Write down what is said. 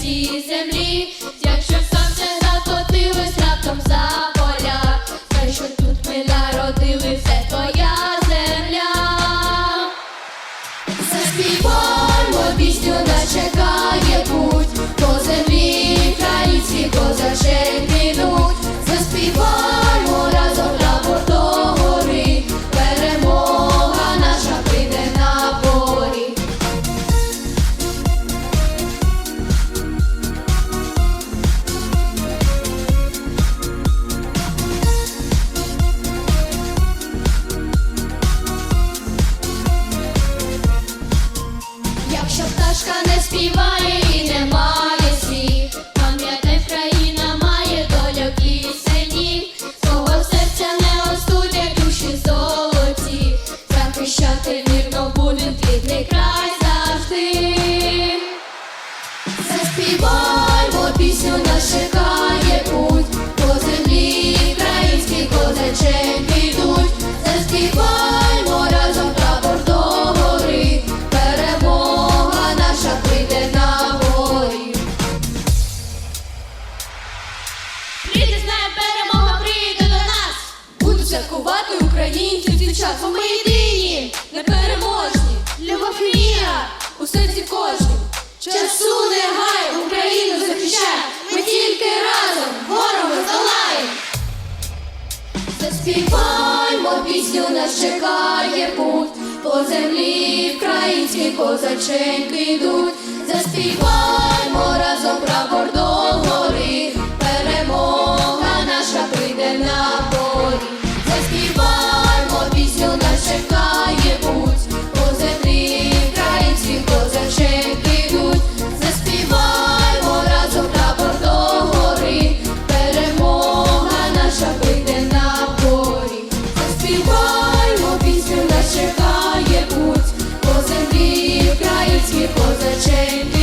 цій землі. Якщо сонце закотилось раптом за поля, знай, що тут ми народили, це твоя земля. Заспіваймо пісню, на чекає вірно будуть рідний край завжди. Заспіваймо пісню, нас чекає путь, по землі українські козаченьки йдуть. Заспіваймо разом прапор до перемога наша прийде на горі. Прийде перемога прийде до нас. Будуть святкувати українці цей час, бо ми у серці кожній. Часу не гай, Україну захищай, ми тільки разом ворога здолаємо. Заспіваймо пісню, нас чекає путь, по землі українські козаченьки йдуть. Заспіваймо разом baby.